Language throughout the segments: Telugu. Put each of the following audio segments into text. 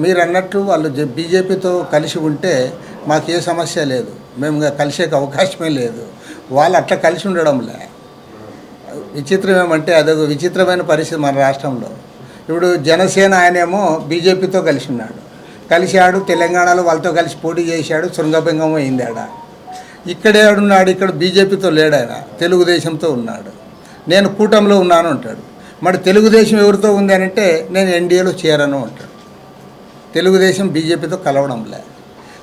మీరు అన్నట్లు వాళ్ళు బీజేపీతో కలిసి ఉంటే మాకు ఏ సమస్య లేదు. మేము కలిసే అవకాశమే లేదు. వాళ్ళు అట్లా కలిసి ఉండడంలే. విచిత్రం ఏమంటే అదొక విచిత్రమైన పరిస్థితి మన రాష్ట్రంలో. ఇప్పుడు జనసేన ఆయనేమో బీజేపీతో కలిసి ఉన్నాడు. కలిశాడు తెలంగాణలో వాళ్ళతో కలిసి పోటీ చేశాడు శృంగభంగం అయింది ఆడ. ఇక్కడే ఉన్నాడు ఇక్కడ బీజేపీతో లేడు ఆయన తెలుగుదేశంతో ఉన్నాడు. నేను కూటమిలో ఉన్నాను అంటాడు. మరి తెలుగుదేశం ఎవరితో ఉంది అని అంటే నేను ఎన్డీఏలో చేరను అంటాడు. తెలుగుదేశం బీజేపీతో కలవడంలే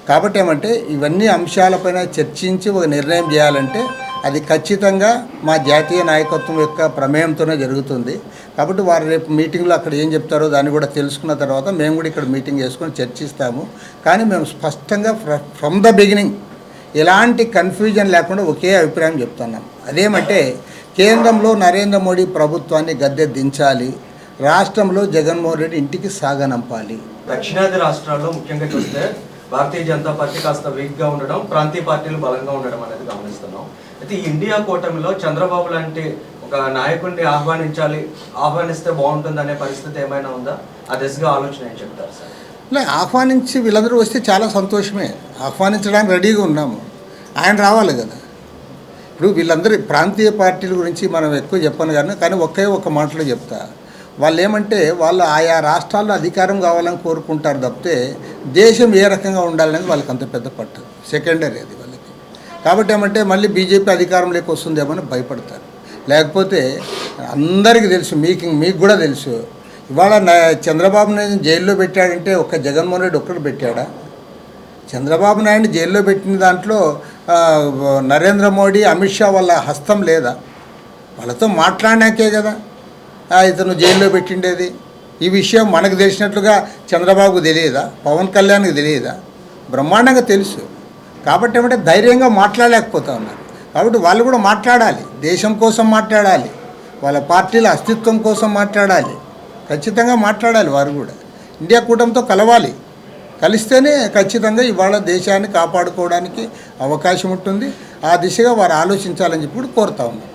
కాబట్టి ఏమంటే ఇవన్నీ అంశాలపైన చర్చించి ఒక నిర్ణయం చేయాలంటే అది ఖచ్చితంగా మా జాతీయ నాయకత్వం యొక్క ప్రమేయంతోనే జరుగుతుంది. కాబట్టి వారు రేపు మీటింగ్లో అక్కడ ఏం చెప్తారో దాన్ని కూడా తెలుసుకున్న తర్వాత మేము కూడా ఇక్కడ మీటింగ్ చేసుకొని చర్చిస్తాము. కానీ మేము స్పష్టంగా ఫ్రమ్ ద బిగినింగ్ ఎలాంటి కన్ఫ్యూజన్ లేకుండా ఒకే అభిప్రాయం చెప్తున్నాం. అదేమంటే కేంద్రంలో నరేంద్ర మోడీ ప్రభుత్వాన్ని గద్దె దించాలి రాష్ట్రంలో జగన్మోహన్ రెడ్డి ఇంటికి సాగనంపాలి. దక్షిణాది రాష్ట్రాల్లో ముఖ్యంగా చూస్తే భారతీయ జనతా పార్టీ కాస్త వీక్గా ఉండడం ప్రాంతీయ పార్టీలు బలంగా ఉండడం అనేది గమనిస్తున్నాం. అయితే ఈ ఇండియా కూటమిలో చంద్రబాబు లాంటి ఒక నాయకుడిని ఆహ్వానించాలి ఆహ్వానిస్తే బాగుంటుంది అనే పరిస్థితి ఏమైనా ఉందా? ఆ దిశగా ఆలోచన ఏం చెప్తారు సార్? లే ఆహ్వానించి వీళ్ళందరూ వస్తే చాలా సంతోషమే. ఆహ్వానించడానికి రెడీగా ఉన్నాము. ఆయన రావాలి కదా. ఇప్పుడు వీళ్ళందరూ ప్రాంతీయ పార్టీల గురించి మనం ఎక్కువ చెప్పను కానీ కానీ ఒకే ఒక మాటలో చెప్తా. వాళ్ళు ఏమంటే వాళ్ళు ఆయా రాష్ట్రాల్లో అధికారం కావాలని కోరుకుంటారు తప్పితే దేశం ఏ రకంగా ఉండాలనేది వాళ్ళకి అంత పెద్ద పట్టు. సెకండరీ అది వాళ్ళకి. కాబట్టి ఏమంటే మళ్ళీ బీజేపీ అధికారంలోకి వస్తుందేమో అని భయపడతారు. లేకపోతే అందరికీ తెలుసు మీకు మీకు కూడా తెలుసు. ఇవాళ చంద్రబాబు నాయుడు జైల్లో పెట్టాడంటే ఒక్క జగన్మోహన్ రెడ్డి ఒక్కడు పెట్టాడా? చంద్రబాబు నాయుడు జైల్లో పెట్టిన దాంట్లో నరేంద్ర మోడీ అమిత్ షా వాళ్ళ హస్తం లేదా? వాళ్ళతో మాట్లాడినాకే కదా. ఇతను జైల్లో పెట్టిండేది. ఈ విషయం మనకు తెలిసినట్లుగా చంద్రబాబుకు తెలియదా? పవన్ కళ్యాణ్కి తెలియదా? బ్రహ్మాండంగా తెలుసు. కాబట్టి ఏమంటే ధైర్యంగా మాట్లాడలేకపోతా ఉన్నారు కాబట్టి వాళ్ళు కూడా మాట్లాడాలి. దేశం కోసం మాట్లాడాలి. వాళ్ళ పార్టీల అస్తిత్వం కోసం మాట్లాడాలి. ఖచ్చితంగా మాట్లాడాలి వారు కూడా. ఇండియా కూటమితో కలవాలి. కలిస్తేనే ఖచ్చితంగా ఇవాళ దేశాన్ని కాపాడుకోవడానికి అవకాశం ఉంటుంది. ఆ దిశగా వారు ఆలోచించాలని చెప్పి కూడా కోరుతా ఉన్నాం.